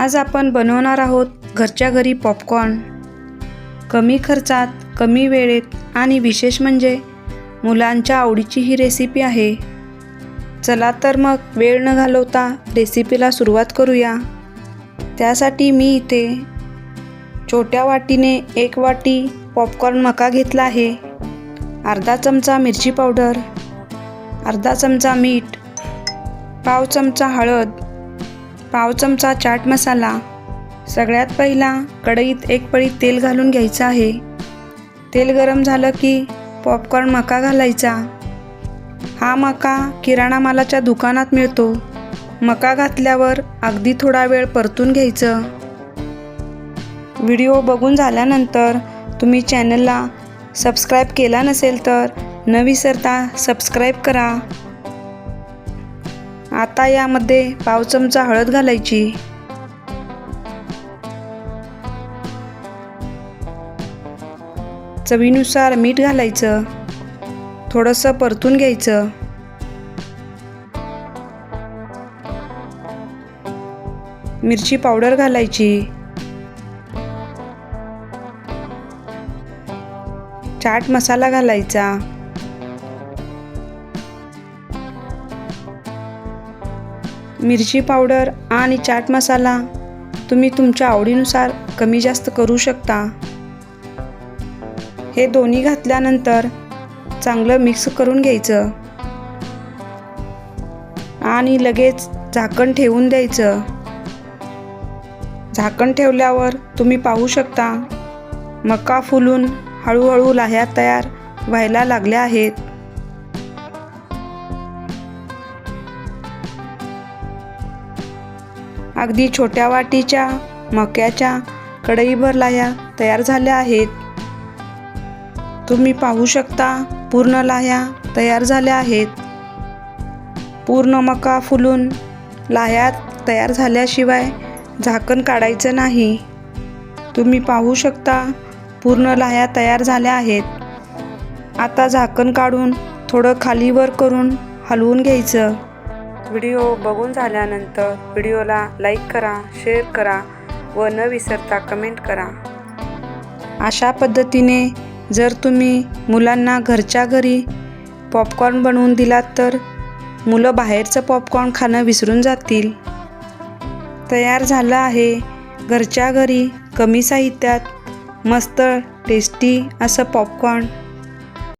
आज आपण बनवणार आहोत घरच्या घरी पॉपकॉर्न कमी खर्चात कमी वेळेत आणि विशेष म्हणजे मुलांच्या आवडीची ही रेसिपी आहे. चला तर मग वेळ न घालवता रेसिपीला सुरुवात करूया. त्यासाठी मी इथे छोट्या वाटीने एक वाटी पॉपकॉर्न मका घेतला आहे. अर्धा चमचा मिरची पावडर अर्धा चमचा मीठ पाव चमचा हळद पाव चमचा चाट मसाला. सगळ्यात पहिला कढईत एक पळी तेल घालून घ्यायचं आहे. तेल गरम झालं की पॉपकॉर्न मका घालायचा. हा मका किराणा मालाच्या दुकानात मिळतो. मका घातल्यावर अगदी थोडा वेळ परतून घ्यायचं. व्हिडिओ बघून झाल्यानंतर तुम्ही चॅनलला सबस्क्राईब केला नसेल तर न विसरता सबस्क्राईब करा. आता यामध्ये पाव चमचा हळद घालायची. चवीनुसार मीठ घालायचं. थोडंसं परतून घ्यायचं. मिरची पावडर घालायची. चाट मसाला घालायचा. मिरची पावडर आणि चाट मसाला तुम्ही तुमच्या आवडीनुसार कमी जास्त करू शकता. हे दोन्ही घातल्यानंतर चांगलं मिक्स करून घ्यायचं. आणि लगेच झाकण ठेवून द्यायचं. झाकण ठेवल्यावर तुम्ही पाहू शकता मका फुलून हळूहळू लाह्या तयार व्हायला लागल्या आहेत. अगदी छोट्या वाटीच्या मक्याच्या कढईभर लाह्या तयार झाल्या आहेत. तुम्ही पाहू शकता पूर्ण लाह्या तयार झाल्या आहेत. पूर्ण मका फुलून लाह्या तयार झाल्याशिवाय झाकण काढायचं नाही. तुम्ही पाहू शकता पूर्ण लाह्या तयार झाल्या आहेत. आता झाकण काढून थोडं खालीवर करून हलवून घ्यायचं. व्हिडिओ बघून झाल्यानंतर व्हिडिओला लाईक करा शेअर करा व न विसरता कमेंट करा. अशा पद्धतीने जर तुम्ही मुलांना घरच्या घरी पॉपकॉर्न बनवून दिलात तर मुलं बाहेरचं पॉपकॉर्न खाणं विसरून जातील. तयार झालं आहे घरच्या घरी कमी साहित्यात मस्त टेस्टी असं पॉपकॉर्न.